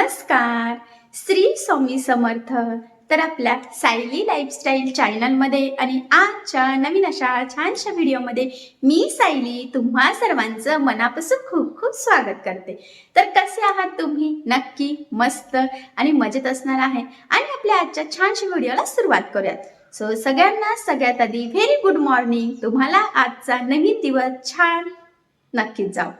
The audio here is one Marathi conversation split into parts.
नमस्कार. श्री स्वामी समर्थ. तर आपल्या सायली लाईफस्टाईल चॅनलमध्ये आणि आजच्या नवीन अशा छानशा व्हिडिओमध्ये मी सायली तुम्हा सर्वांचं मनापासून खूप खूप स्वागत करते. तर कसे आहात तुम्ही? नक्की मस्त आणि मजेत असणार आहे. आणि आपल्या आजच्या छानशा व्हिडिओला सुरुवात करूयात. सो सगळ्यांना सगळ्यात आधी व्हेरी गुड मॉर्निंग तुम्हाला आजचा नवीन दिवस छान नक्कीच जाऊ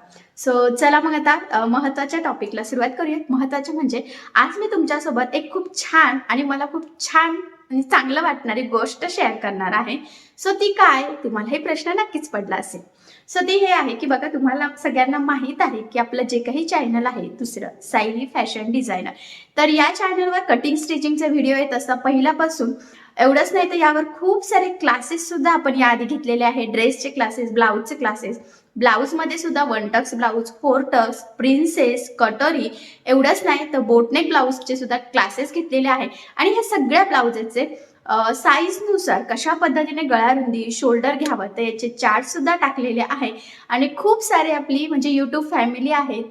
सो चला मग आता महत्त्वाच्या टॉपिकला सुरुवात करूयात. महत्त्वाचं म्हणजे आज मी तुमच्यासोबत एक खूप छान आणि मला खूप छान आणि चांगलं वाटणारी गोष्ट शेअर करणार आहे. सो ती काय? तुम्हाला हे प्रश्न नक्कीच पडला असेल. सो ती हे आहे की बघा तुम्हाला सगळ्यांना माहीत आहे की आपलं जे काही चॅनल आहे दुसरं सायली फॅशन डिझायनर तर या चॅनलवर कटिंग स्टिचिंगचे व्हिडिओ येत असतात पहिल्यापासून. एवढंच नाही तर यावर खूप सारे क्लासेस सुद्धा आपण याआधी घेतलेले आहे ड्रेसचे क्लासेस ब्लाऊजचे क्लासेस ब्लाऊजमध्ये सुद्धा one tucks blouse four tucks princess कटोरी एवढंच नाही तर बोटनेक ब्लाऊजचे सुद्धा क्लासेस घेतलेले आहे आणि ह्या सगळ्या ब्लाऊजेसचे साईजनुसार कशा पद्धतीने गळा रुंदी शोल्डर घ्यावं तर याचे चार्ट सुद्धा टाकलेले आहे आणि खूप सारे आपली म्हणजे यूट्यूब फॅमिली आहेत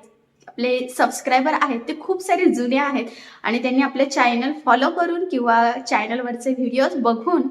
आपले सबस्क्रायबर आहेत ते खूप सारे जुने आहेत. आणि त्यांनी आपले चॅनल फॉलो करून किंवा चॅनलवरचे व्हिडिओज बघून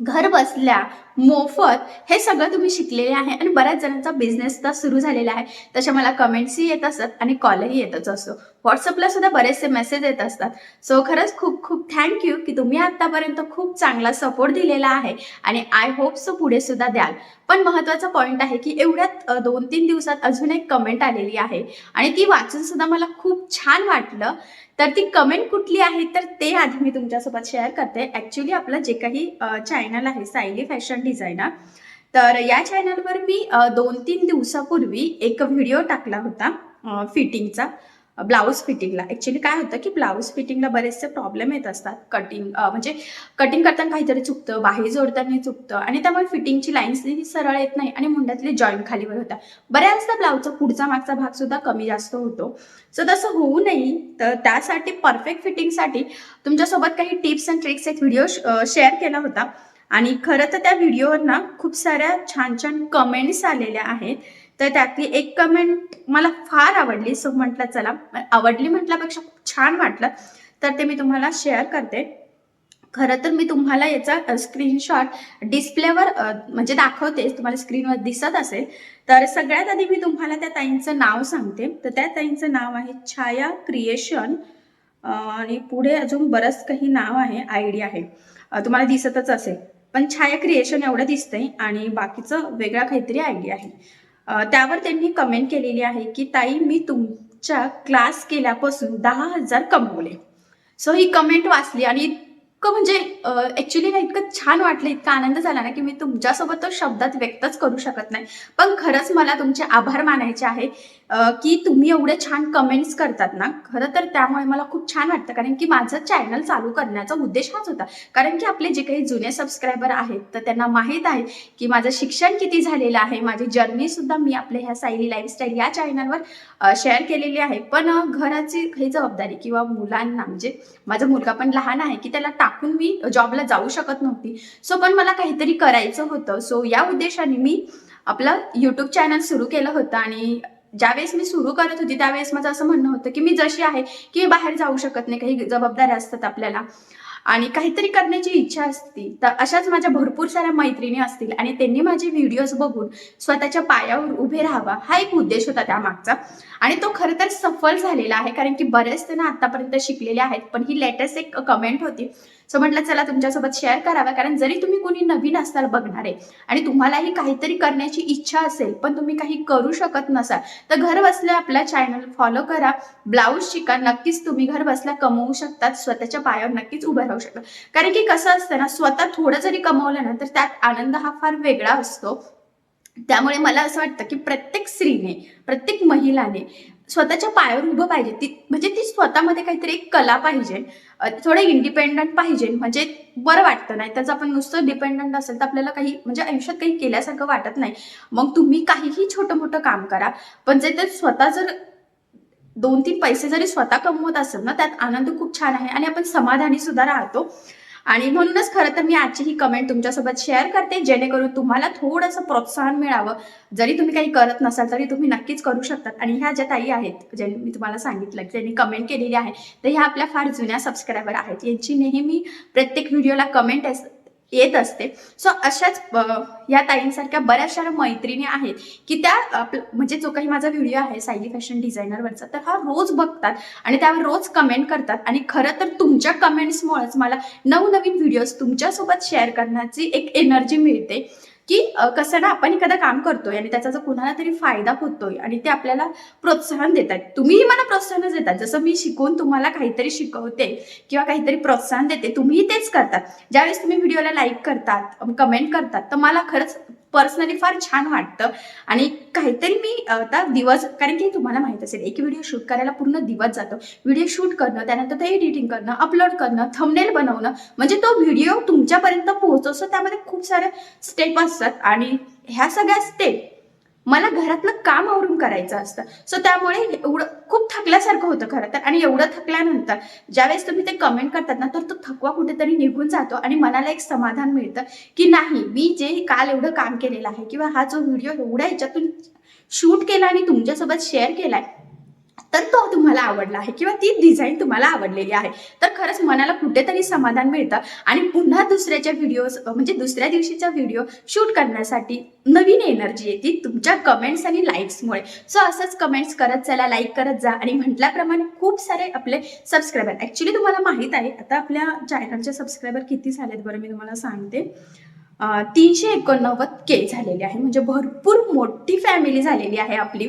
घर बसल्या मोफत हे सगळं तुम्ही शिकलेले आहे आणि बऱ्याच जणांचा बिझनेस तर सुरू झालेला आहे. तशा मला कमेंट्सही येत असतात आणि कॉलही येतच असतो. व्हॉट्सअपला सुद्धा बरेचसे मेसेज येत असतात. सो खरंच खूप खूप थँक्यू की तुम्ही आतापर्यंत खूप चांगला सपोर्ट दिलेला आहे आणि आय होप सो पुढे सुद्धा द्याल. पण महत्त्वाचा पॉईंट आहे की एवढ्यात दोन तीन दिवसात अजून एक कमेंट आलेली आहे आणि ती वाचून सुद्धा मला खूप छान वाटलं. तर ती कमेंट कुठली आहे तर ते आधी मी तुमच्यासोबत शेअर करते. ॲक्च्युली आपलं जे काही चॅनल आहे सायली फॅशन डिझायनर तर या चॅनलवर मी दोन तीन दिवसापूर्वी एक व्हिडिओ टाकला होता फिटिंगचा ब्लाऊज फिटिंगला. ॲक्च्युली काय होतं की ब्लाऊज फिटिंगला बरेचसे प्रॉब्लेम येत असतात. कटिंग म्हणजे कटिंग करताना काहीतरी चुकतं बाहेर जोडताना चुकतं आणि त्यामुळे फिटिंगची लाईन्स सरळ येत नाही आणि मुंड्यातले जॉईंट खालीवर होतात. बऱ्याचदा ब्लाऊजचा पुढचा मागचा भाग सुद्धा कमी जास्त होतो. सो तसं होऊ नये. तर त्यासाठी परफेक्ट फिटिंगसाठी तुमच्यासोबत काही टिप्स अँड ट्रिक्स एक व्हिडिओ शेअर केला होता. आणि खरं तर त्या व्हिडिओवर ना खूप साऱ्या छान छान कमेंट्स आलेल्या आहेत. तर त्यातली एक कमेंट मला फार आवडली. सो म्हटलं चला आवडली म्हटल्यापेक्षा खूप छान वाटलं. तर ते मी तुम्हाला शेअर करते. खरं तर मी तुम्हाला याचा स्क्रीनशॉट डिस्प्लेवर म्हणजे दाखवते. तुम्हाला स्क्रीनवर दिसत असेल. तर सगळ्यात आधी मी तुम्हाला त्या ताईंचं नाव सांगते. तर त्या ताईंचं नाव आहे छाया क्रिएशन आणि पुढे अजून बरंच काही नाव आहे आयडिया आहे. तुम्हाला दिसतच असेल. पण छाया क्रिएशन एवढं दिसतंय आणि बाकीचं वेगळा काहीतरी आयडिया आहे. त्यावर त्यांनी कमेंट केलेली आहे की ताई मी तुमच्या क्लास केल्यापासून दहा हजार कमवले. सो ही कमेंट वाचली आणि इतकं म्हणजे ऍक्च्युली ना इतकं छान वाटलं इतका आनंद झाला ना की मी तुमच्यासोबत तो शब्दात व्यक्तच करू शकत नाही. पण खरंच मला तुमचे आभार मानायचे आहे की तुम्ही एवढे छान कमेंट्स करतात ना खरं तर त्यामुळे मला खूप छान वाटतं. कारण की माझं चॅनल चालू करण्याचा उद्देश हाच होता. कारण की आपले जे काही जुने सबस्क्रायबर आहेत तर त्यांना माहीत आहे की माझं शिक्षण किती झालेलं आहे. माझी जर्नी सुद्धा मी आपल्या ह्या सायली लाईफस्टाईल या चॅनलवर शेअर केलेली आहे. पण घराची काही जबाबदारी किंवा मुलांना म्हणजे माझा मुलगा पण लहान आहे की त्याला टाक टाकून मी जॉबला जाऊ शकत नव्हती. सो पण मला काहीतरी करायचं होतं. सो या उद्देशाने मी आपलं यूट्यूब चॅनल सुरू केलं होतं आणि ज्यावेळेस मी सुरू करत होती त्यावेळेस माझं असं म्हणणं होतं की मी जशी आहे की बाहेर जाऊ शकत नाही. काही जबाबदाऱ्या असतात आपल्याला. आणि काहीतरी करण्याची इच्छा असती. तर अशाच माझ्या भरपूर साऱ्या मैत्रिणी असतील आणि त्यांनी माझे व्हिडिओज बघून स्वतःच्या पायावर उभे राहावा हा एक उद्देश होता त्यामागचा. आणि तो खरं तर सफल झालेला आहे कारण की बरेच जण आतापर्यंत शिकलेले आहेत पण ही लेटेस्ट एक कमेंट होती. सो म्हटलं चला तुमच्यासोबत शेअर करावा कारण जरी तुम्ही कोणी नवीन असाल बघणारे आणि तुम्हालाही काहीतरी करण्याची इच्छा असेल पण तुम्ही काही करू शकत नसाल तर घर बसल्या आपला चॅनल फॉलो करा. ब्लाऊज शिका नक्कीच तुम्ही घर बसल्या कमवू शकतात स्वतःच्या पायावर नक्कीच उभं राहू शकता कारण की कसं असतं ना स्वतः थोडं जरी कमवलं ना तर त्यात आनंद हा फार वेगळा असतो. त्यामुळे मला असं वाटतं की प्रत्येक स्त्रीने प्रत्येक महिलाने स्वतःच्या पायावर उभं पाहिजे. ती म्हणजे ती स्वतःमध्ये काहीतरी एक कला पाहिजे. थोडं इंडिपेंडंट पाहिजे. म्हणजे बरं वाटतं. नाही त्याचं आपण नुसतं डिपेंडंट असेल तर आपल्याला काही म्हणजे आयुष्यात काही केल्यासारखं वाटत नाही. मग तुम्ही काहीही छोटं मोठं काम करा. पण जे ते स्वतः जर दोन तीन पैसे जरी स्वतः कमवत असेल ना त्यात आनंद खूप छान आहे आणि आपण समाधानी सुद्धा राहतो. आणि म्हणूनच खरं तर मी आजची ही कमेंट तुमच्यासोबत शेअर करते जेणेकरून तुम्हाला थोडंसं प्रोत्साहन मिळावं. जरी तुम्ही काही करत नसाल तरी तुम्ही नक्कीच करू शकतात. आणि ह्या ज्या ताई आहेत ज्यांनी मी तुम्हाला सांगितलं की ज्यांनी कमेंट केलेली आहे तर ह्या आपल्या फार जुन्या सबस्क्रायबर आहेत. यांची नेहमी प्रत्येक व्हिडिओला कमेंट येत असते. सो अशाच या ताईंसारख्या बऱ्याचशा मैत्रिणी आहेत की त्या आपलं म्हणजे जो काही माझा व्हिडिओ आहे सायली फॅशन डिझायनरवरचा तर हा रोज बघतात आणि त्यावर रोज कमेंट करतात. आणि खरं तर तुमच्या कमेंट्समुळेच मला नवनवीन व्हिडिओज तुमच्यासोबत शेअर करण्याची एक एनर्जी मिळते. की कसं ना आपण एखादं काम करतोय आणि त्याचा जर कुणाला तरी फायदा होतोय आणि ते आपल्याला प्रोत्साहन देत आहेत. तुम्हीही मला प्रोत्साहनच देतात जसं मी शिकवून तुम्हाला काहीतरी शिकवते किंवा काहीतरी प्रोत्साहन देते तुम्हीही तेच करतात. ज्यावेळेस तुम्ही व्हिडिओला लाईक करतात कमेंट करतात तर मला खरंच पर्सनली फार छान वाटतं. आणि काहीतरी मी आता दिवस कारण की तुम्हाला माहीत असेल एक व्हिडिओ शूट करायला पूर्ण दिवस जातो. व्हिडिओ शूट करणं त्यानंतर ते एडिटिंग करणं अपलोड करणं थंबनेल बनवणं म्हणजे तो व्हिडिओ तुमच्यापर्यंत पोहोचवतो त्यामध्ये खूप सारे स्टेप असतात. आणि ह्या सगळ्या स्टेप मला घरातलं काम आवरून करायचं असतं. सो त्यामुळे एवढं खूप थकल्यासारखं होतं खरं तर. आणि एवढं थकल्यानंतर ज्यावेळेस तुम्ही ते कमेंट करतात ना तर तो थकवा कुठेतरी निघून जातो आणि मनाला एक समाधान मिळतं की नाही मी जे काल एवढं काम केलेलं आहे किंवा हा जो व्हिडिओ एवढ्या ह्याच्यातून शूट केला आणि तुमच्यासोबत शेअर केलाय तर तो तुम्हाला आवडला आहे किंवा ती डिझाईन तुम्हाला आवडलेली आहे. तर खरंच मनाला कुठेतरी समाधान मिळतं. आणि पुन्हा दुसऱ्याच्या व्हिडिओज म्हणजे दुसऱ्या दिवशीचा व्हिडिओ शूट करण्यासाठी नवीन एनर्जी येते तुमच्या कमेंट्स आणि लाईक्समुळे सो असंच कमेंट्स करत चला लाईक करत जा. आणि म्हटल्याप्रमाणे खूप सारे आपले सबस्क्रायबर ॲक्च्युली तुम्हाला माहीत आहे आता आपल्या चॅनलचे सबस्क्रायबर किती झालेत बरं मी तुम्हाला सांगते. तीनशे एकोणनव्वद के झालेले आहे. म्हणजे भरपूर मोठी फॅमिली झालेली आहे आपली.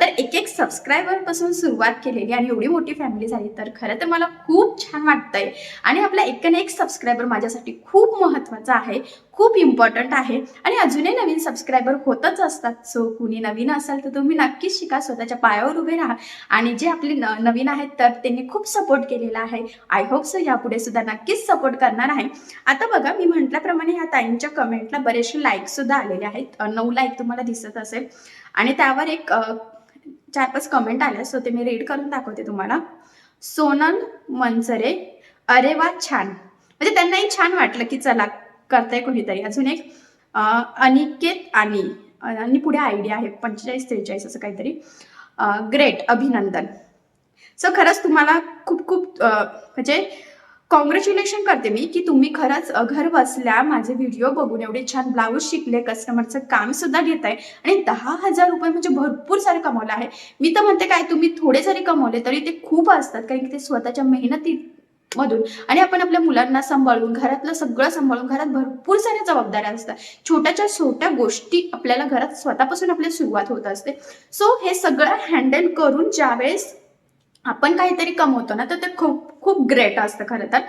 तर एक एक सबस्क्रायबरपासून सुरुवात केलेली आणि एवढी मोठी फॅमिली झाली तर खरं तर मला खूप छान वाटतंय. आणि आपला एक ना एक सबस्क्रायबर माझ्यासाठी खूप महत्त्वाचा आहे खूप इम्पॉर्टंट आहे आणि अजूनही नवीन सबस्क्रायबर होतच असतात. सो कुणी नवीन असाल तर तुम्ही नक्कीच शिका स्वतःच्या पायावर उभे राहा. आणि जे आपले न नवीन आहेत तर त्यांनी खूप सपोर्ट केलेला आहे. आय होप सो यापुढे सुद्धा नक्कीच सपोर्ट करणार आहे. आता बघा मी म्हटल्याप्रमाणे ह्या त्यांच्या कमेंटला बरेचसे लाईक सुद्धा आलेले आहेत. नऊ लाईक तुम्हाला दिसत असेल. आणि त्यावर एक चार पाच कमेंट आल्या सो ते मी रीड करून दाखवते तुम्हाला. सोनल मनसरे अरे वा छान. म्हणजे त्यांनाही छान वाटलं की चला करताय कोणीतरी. अजून एक अनिकेत आणि आणि पुढे आयडिया आहे पंचेचाळीस त्रेचाळीस असं काहीतरी. ग्रेट अभिनंदन. सो खरंच तुम्हाला खूप खूप म्हणजे कॉंग्रॅच्युलेशन करते मी की तुम्ही खरंच अ, घर बसल्या माझे व्हिडिओ बघून एवढे छान ब्लाऊज शिकले कस्टमरचं काम सुद्धा घेत आहे आणि दहा हजार रुपये म्हणजे भरपूर सारे कमवलं आहे. मी तर म्हणते काय तुम्ही थोडे जरी कमवले तरी ते खूप असतात कारण की ते स्वतःच्या मेहनती मधून आणि आपण आपल्या मुलांना सांभाळून घरातलं सगळं सांभाळून घरात भरपूर साऱ्या जबाबदाऱ्या असतात. छोट्याच्या छोट्या गोष्टी आपल्याला घरात स्वतःपासून आपल्या सुरुवात होत असते. सो हे सगळं हँडल करून ज्यावेळेस आपण काहीतरी कमवतो ना तर ते खूप खूप ग्रेट असतं खरं तर.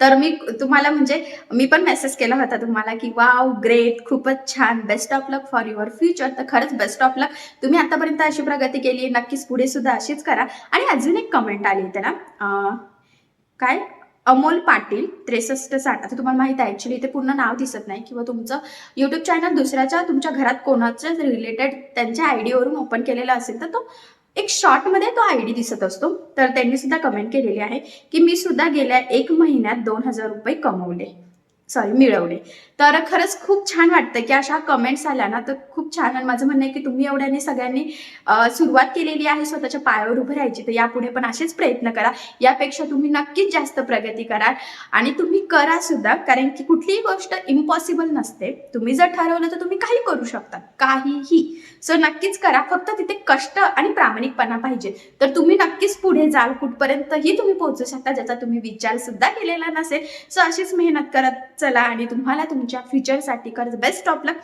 तर मी तुम्हाला म्हणजे मी पण मेसेज केला होता तुम्हाला की वाव ग्रेट खूपच छान best of luck for your future तर खरंच बेस्ट ऑफ लक तुम्ही आतापर्यंत अशी प्रगती केली नक्कीच पुढे सुद्धा अशीच करा. आणि अजून एक कमेंट आली त्याला काय? अमोल पाटील त्रेसष्ट साठ. आता तुम्हाला माहिती आहे ॲक्च्युली इथे पूर्ण नाव दिसत नाही. किंवा तुमचं यूट्यूब चॅनल दुसऱ्याच्या तुमच्या घरात कोणाच्या रिलेटेड त्यांच्या आयडीवरून ओपन केलेला असेल तर तो एक शॉर्टमध्ये तो आय डी दिसत असतो. तर त्यांनी सुद्धा कमेंट केलेली आहे की मी सुद्धा गेल्या एक महिन्यात दोन हजार रुपये कमवले. सॉरी मिळवले तर खरंच खूप छान वाटतं की अशा कमेंट्स आल्या ना तर खूप छान. आणि माझं म्हणणं आहे की तुम्ही एवढ्याने सगळ्यांनी सुरुवात केलेली आहे स्वतःच्या पायावर उभं राहायची तर यापुढे पण असेच प्रयत्न करा. यापेक्षा तुम्ही नक्कीच जास्त प्रगती कराल. आणि तुम्ही करा सुद्धा कारण की कुठलीही गोष्ट इम्पॉसिबल नसते. तुम्ही जर ठरवलं तर तुम्ही काही करू शकता. काहीही. सो नक्कीच करा. फक्त तिथे कष्ट आणि प्रामाणिकपणा पाहिजे. तर तुम्ही नक्कीच पुढे जाल. कुठपर्यंतही तुम्ही पोहोचू शकता ज्याचा तुम्ही विचार सुद्धा केलेला नसेल. सो अशीच मेहनत करत चला आणि तुम्हाला तुमच्या फ्युचरसाठी खरंच बेस्ट ऑफ लक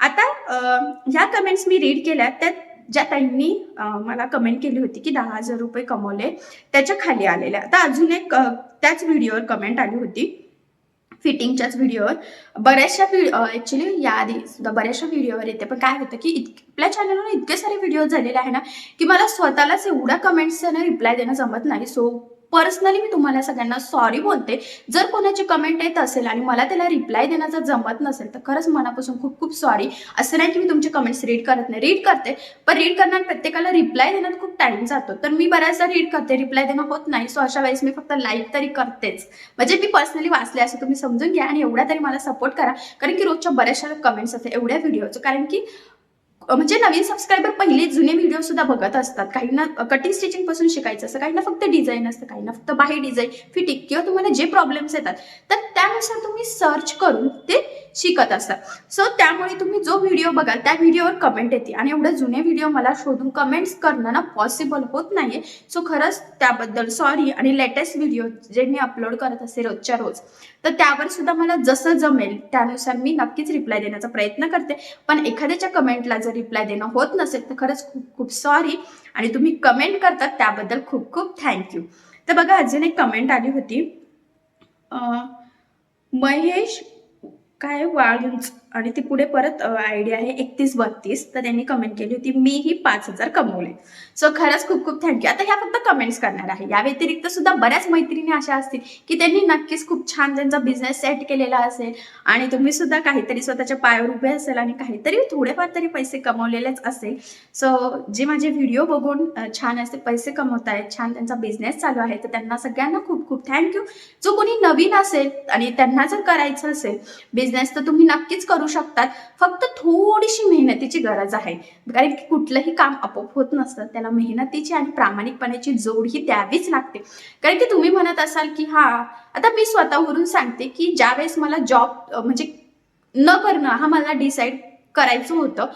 आता ह्या कमेंट्स मी रीड केल्या. त्यात ज्या ताईंनी मला कमेंट केली होती की दहा हजार रुपये कमवले त्याच्याखाली आलेल्या. आता अजून एक त्याच व्हिडिओवर कमेंट आली होती. फिटिंगच्याच व्हिडिओवर बऱ्याचशा ॲक्च्युली याआधी सुद्धा बऱ्याचशा व्हिडिओवर येते. पण काय होतं की इतक आपल्या चॅनलवर इतके सारे व्हिडिओ झालेले आहे ना की मला स्वतःलाच एवढ्या कमेंट्सना रिप्लाय देणं जमत नाही. सो पर्सनली मी तुम्हाला सगळ्यांना सॉरी बोलते. जर कोणाची कमेंट येत असेल आणि मला त्याला रिप्लाय देण्याचा जमत नसेल तर खरंच मनापासून खूप खूप सॉरी असं नाही की मी तुमचे कमेंट्स रीड करत नाही. रीड करते पण रीड करणार प्रत्येकाला रिप्लाय देण्यात खूप टाइम जातो. तर मी बऱ्याचदा रीड करते रिप्लाय देणं होत नाही. सो अशा वेळेस मी फक्त लाईक तरी करतेच. म्हणजे मी पर्सनली वाचले असं तुम्ही समजून घ्या आणि एवढ्या तरी मला सपोर्ट करा. कारण की रोजच्या बऱ्याचशा कमेंट्स असतात एवढ्या व्हिडिओचं कारण की म्हणजे नवीन सबस्क्रायबर पहिले जुने व्हिडिओ सुद्धा बघत असतात. काहींना कटिंग स्टिचिंगपासून शिकायचं असतं काहींना फक्त डिझाईन असतं काहींना फक्त बाही डिझाईन फिटिंग किंवा तुम्हाला जे प्रॉब्लेम्स येतात तर त्यानुसार तुम्ही सर्च करून ते शिकत असतात. सो त्यामुळे तुम्ही जो व्हिडिओ बघाल त्या व्हिडिओवर कमेंट येते आणि एवढे जुने व्हिडिओ मला शोधून कमेंट्स करणं ना पॉसिबल होत नाहीये. सो खरंच त्याबद्दल सॉरी आणि लेटेस्ट व्हिडिओ जे मी अपलोड करत असते रोजच्या रोज तर त्यावर सुद्धा मला जसं जमेल त्यानुसार मी नक्कीच रिप्लाय देण्याचा प्रयत्न करते. पण एखाद्याच्या कमेंटला जर रिप्लाय देणं होत नसेल तर खरंच खूप खूप सॉरी आणि तुम्ही कमेंट करतात त्याबद्दल खूप खूप थँक्यू तर बघा अजून एक कमेंट आली होती. महेश महेश काय वाळुंज आणि ती पुढे परत आयडिया आहे एकतीस बत्तीस. तर त्यांनी कमेंट केली होती मी ही पाच हजार कमवले. सो खरंच खूप खूप थँक्यू आता ह्या फक्त कमेंट्स करणार आहे. या व्यतिरिक्त सुद्धा बऱ्याच मैत्रिणी अशा असतील की त्यांनी नक्कीच खूप छान त्यांचा बिझनेस सेट केलेला असेल आणि तुम्ही सुद्धा काहीतरी स्वतःच्या पायावर उभे असेल आणि काहीतरी थोडेफार तरी पैसे कमवलेलेच असेल. सो जे माझे व्हिडिओ बघून छान असे पैसे कमवत आहेत छान त्यांचा बिझनेस चालू आहे तर त्यांना सगळ्यांना खूप खूप थँक्यू जो कोणी नवीन असेल आणि त्यांना जर करायचं असेल बिझनेस तर तुम्ही नक्कीच करू शकतात. फक्त थोडीशी मेहनतीची गरज आहे. कारण की कुठलंही काम आपोआप होत नसतं. त्याला मेहनतीची आणि प्रामाणिकपणाची जोड ही द्यावीच लागते. कारण की तुम्ही म्हणत असाल की हा आता मी स्वतःवरून सांगते की ज्या वेळेस मला जॉब म्हणजे न करणं हा मला डिसाईड करायचं होतं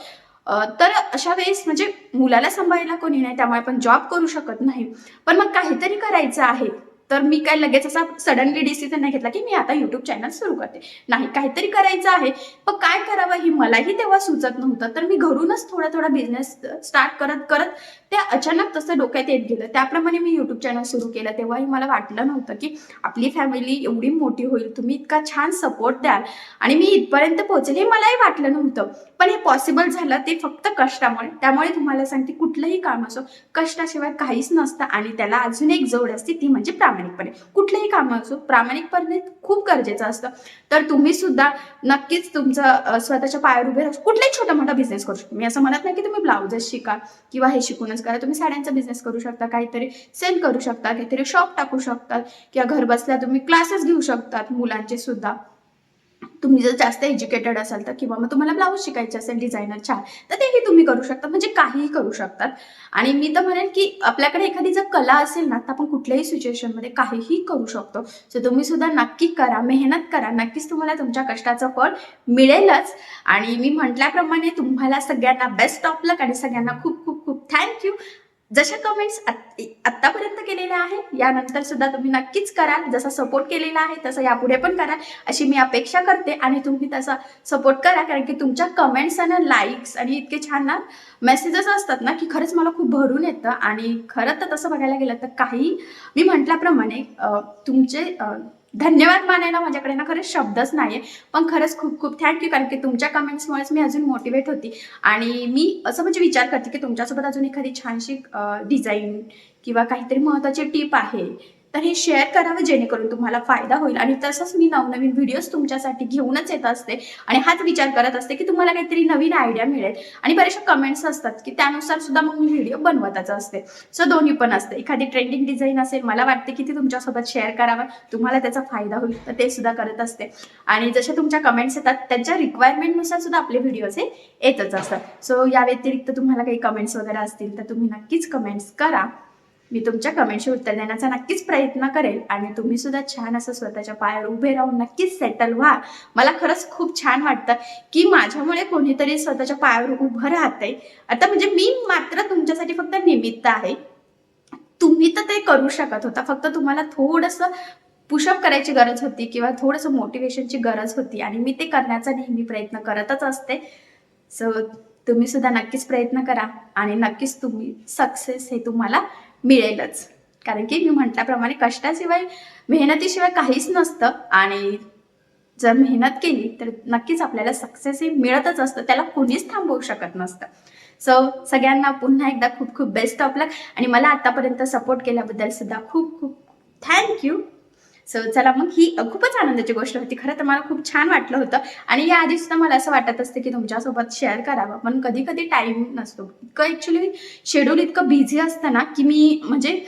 तर अशा वेळेस म्हणजे मुलाला सांभाळायला कोणी नाही. त्यामुळे आपण जॉब करू शकत नाही. पण मग काहीतरी करायचं आहे. तर मी काय लगेच असा सडनली डिसिजन नाही घेतला की मी आता युट्यूब चॅनल सुरू करते. नाही काहीतरी करायचं आहे. पण काय करावं हे मलाही तेव्हा सुचत नव्हतं. तर मी घरूनच थोडा थोडा बिझनेस स्टार्ट करत करत ते अचानक तसं डोक्यात येत गेलं. त्याप्रमाणे मी युट्यूब चॅनल सुरू केलं. तेव्हाही मला वाटलं नव्हतं की आपली फॅमिली एवढी मोठी होईल. तुम्ही इतका छान सपोर्ट द्याल. आणि मी इथपर्यंत पोहोचेल हे मलाही वाटलं नव्हतं. पण हे पॉसिबल झालं ते फक्त कष्टामुळे. त्यामुळे तुम्हाला सांगते कुठलंही काम असो कष्टाशिवाय काहीच नसतं. आणि त्याला अजून एक जोड असते ती म्हणजे प्रामाणिकपणे. कुठलंही काम असो प्रामाणिकपणे खूप गरजेचं असतं. तर तुम्ही सुद्धा नक्कीच तुमचं स्वतःच्या पायावर उभे राहू कुठलाही छोटा मोठा बिझनेस करू शकतो. मी असं म्हणत नाही की तुम्ही ब्लाउजेस शिका किंवा हे शिकूनच करा. तुम्ही साड्यांचा बिझनेस करू शकता काहीतरी सेल करू शकता काहीतरी शॉप टाकू शकतात किंवा घर बसल्या तुम्ही क्लासेस घेऊ शकतात मुलांचे सुद्धा. तुम्ही जर जास्त एज्युकेटेड असाल तर किंवा मग तुम्हाला ब्लाऊज शिकायचे असेल डिझायनर छान तर तेही तुम्ही करू शकता. म्हणजे काहीही करू शकतात. आणि मी तर म्हणेन की आपल्याकडे एखादी जर कला असेल ना तर आपण कुठल्याही सिच्युएशनमध्ये काहीही करू शकतो. सो तुम्ही सुद्धा नक्की करा मेहनत करा. नक्कीच तुम्हाला तुमच्या कष्टाचं फळ मिळेलच. आणि मी म्हटल्याप्रमाणे तुम्हाला सगळ्यांना बेस्ट ऑफ लक आणि सगळ्यांना खूप खूप खूप थँक्यू जशा कमेंट्स आत्तापर्यंत केलेल्या आहे यानंतर सुद्धा तुम्ही नक्कीच कराल. जसा सपोर्ट केलेला आहे तसं यापुढे पण कराल. अशी मी अपेक्षा करते आणि तुम्ही तसा सपोर्ट करा कारण की तुमच्या कमेंट्स आणि लाईक्स आणि इतके छान ना मेसेजेस असतात ना की खरंच मला खूप भरून येतं. आणि खरं तर तसं बघायला गेलं तर काही मी म्हटल्याप्रमाणे तुमचे धन्यवाद मानायला माझ्याकडे ना खरंच शब्दच नाही पण खरंच खूप खूप थँक्यू कारण की तुमच्या कमेंट्समुळेच मी अजून मोटिवेट होती. आणि मी असं म्हणजे विचार करते की तुमच्यासोबत अजून एखादी छानशी डिझाईन किंवा काहीतरी महत्त्वाची टीप आहे. तर हे शेअर करावं जेणेकरून तुम्हाला फायदा होईल. आणि तसंच मी नवनवीन व्हिडिओज तुमच्यासाठी घेऊनच येत असते. आणि हाच विचार करत असते की तुम्हाला काहीतरी नवीन आयडिया मिळेल. आणि बरेचशा कमेंट्स असतात की त्यानुसार सुद्धा मग मी व्हिडिओ बनवतच असते. सो दोन्ही पण असते. एखादी ट्रेंडिंग डिझाईन असेल मला वाटते की ती तुमच्यासोबत शेअर करावं. तुम्हाला त्याचा फायदा होईल तर ते सुद्धा करत असते. आणि जशा तुमच्या कमेंट्स येतात त्यांच्या रिक्वायरमेंटनुसार सुद्धा आपले व्हिडिओज हे येतच असतात. सो या व्यतिरिक्त तुम्हाला काही कमेंट्स वगैरे असतील तर तुम्ही नक्कीच कमेंट्स करा. मी तुमच्या कमेंटशी उत्तर देण्याचा नक्कीच प्रयत्न करेल आणि तुम्ही सुद्धा छान असं स्वतःच्या पायावर उभे राहून नक्कीच सेटल व्हा. मला खरंच खूप छान वाटतं की माझ्यामुळे कोणीतरी स्वतःच्या पायावर उभं राहतंय. आता म्हणजे मी मात्र तुमच्यासाठी फक्त निमित्त आहे. तुम्ही तर ते करू शकत होता. फक्त तुम्हाला थोडंसं पुशअप करायची गरज होती किंवा थोडंसं मोटिवेशनची गरज होती आणि मी ते करण्याचा नेहमी प्रयत्न करतच असते. सो तुम्ही सुद्धा नक्कीच प्रयत्न करा आणि नक्कीच तुम्ही सक्सेस हे तुम्हाला मिळेलच. कारण की मी म्हटल्याप्रमाणे कष्टाशिवाय मेहनतीशिवाय काहीच नसतं आणि जर मेहनत केली तर नक्कीच आपल्याला सक्सेस हे मिळतच असतं. त्याला कोणीच थांबवू शकत नसतं. सो सगळ्यांना पुन्हा एकदा खूप खूप बेस्ट ऑफ लक आणि मला आतापर्यंत सपोर्ट केल्याबद्दल सुद्धा खूप खूप थँक्यू सो चला मग ही खूपच आनंदाची गोष्ट होती. खरं तर मला खूप छान वाटलं होतं. आणि या आधी सुद्धा मला असं वाटत असतं की तुमच्यासोबत शेअर करावं. पण कधी कधी टाईम नसतो. इतकं ॲक्च्युली शेड्यूल इतकं बिझी असतं ना की मी म्हणजे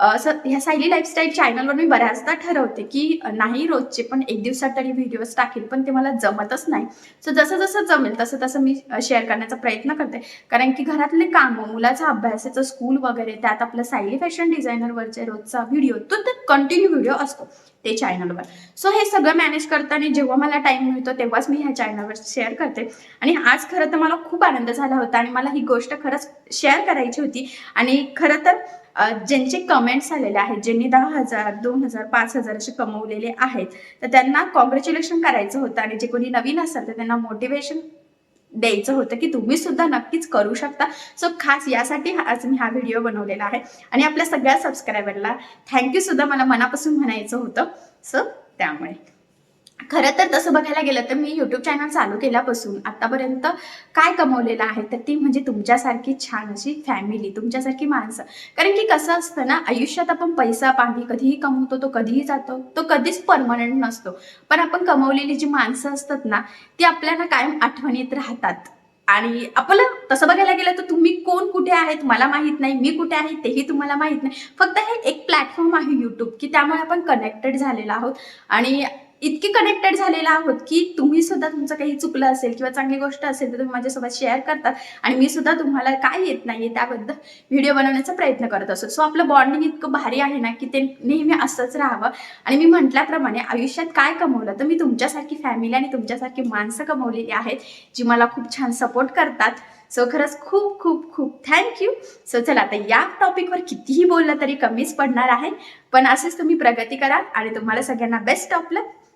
असं ह्या सायली लाईफस्टाईल चॅनलवर मी बऱ्याचदा ठरवते की नाही रोजचे पण एक दिवसात तरी व्हिडिओज टाकेल पण ते मला जमतच नाही. सो जसं जसं जमेल तसं तसं मी शेअर करण्याचा प्रयत्न करते. कारण की घरातले कामं मुलाचा अभ्यासाचं स्कूल वगैरे त्यात आपलं सायली फॅशन डिझायनरवरचे रोजचा व्हिडिओ तो तर कंटिन्यू व्हिडिओ असतो ते चॅनलवर सो हे सगळं मॅनेज करताना जेव्हा मला टाईम मिळतो तेव्हाच मी ह्या चॅनलवर शेअर करते. आणि आज खरं तर मला खूप आनंद झाला होता आणि मला ही गोष्ट खरंच शेअर करायची होती. आणि खरं तर ज्यांचे कमेंट्स आलेले आहेत ज्यांनी दहा हजार दोन हजार पाच हजार असे कमवलेले आहेत तर त्यांना कॉंग्रॅच्युलेशन करायचं होतं आणि जे कोणी नवीन असेल तर त्यांना मोटिवेशन द्यायचं होतं की तुम्ही सुद्धा नक्कीच करू शकता. सो खास यासाठी हा- आज मी हा व्हिडिओ बनवलेला आहे. आणि आपल्या सगळ्या सबस्क्रायबरला थँक्यू सुद्धा मला मनापासून म्हणायचं होतं. सो त्यामुळे. खरं तर तसं बघायला गेलं तर मी यूट्यूब चॅनल चालू केल्यापासून आतापर्यंत काय कमवलेलं आहे तर ती म्हणजे तुमच्यासारखी छान अशी फॅमिली तुमच्यासारखी माणसं. कारण की कसं असतं ना आयुष्यात आपण पैसा पाणी कधीही कमवतो तो कधीही जातो तो कधीच परमनंट नसतो. पण आपण कमवलेली जी माणसं असतात ना ती आपल्याला कायम आठवणीत राहतात. आणि आपलं तसं बघायला गेलं तर तुम्ही कोण कुठे आहेत मला माहीत नाही मी कुठे आहे तेही तुम्हाला माहीत नाही. फक्त हे एक प्लॅटफॉर्म आहे यूट्यूब की त्यामुळे आपण कनेक्टेड झालेलो आहोत. आणि इतके कनेक्टेड झालेलो आहोत की तुम्ही सुद्धा तुमचं काही चुकलं असेल किंवा चांगली गोष्ट असेल तर तुम्ही माझ्यासोबत शेअर करतात. आणि मी सुद्धा तुम्हाला काय येत नाहीये त्याबद्दल व्हिडिओ बनवण्याचा प्रयत्न करत असतो. सो आपलं बॉन्डिंग इतकं भारी आहे ना की ते नेहमी असंच राहावं. आणि मी म्हटल्याप्रमाणे आयुष्यात काय कमवलं तर मी तुमच्यासारखी फॅमिली आणि तुमच्यासारखी माणसं कमवलेली आहेत जी मला खूप छान सपोर्ट करतात. सो खरंच खूप खूप खूप थँक्यू सो चला आता या टॉपिकवर कितीही बोललं तरी कमीच पडणार आहे. पण असेच तुम्ही प्रगती करा आणि तुम्हाला सगळ्यांना best of luck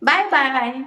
Bye bye.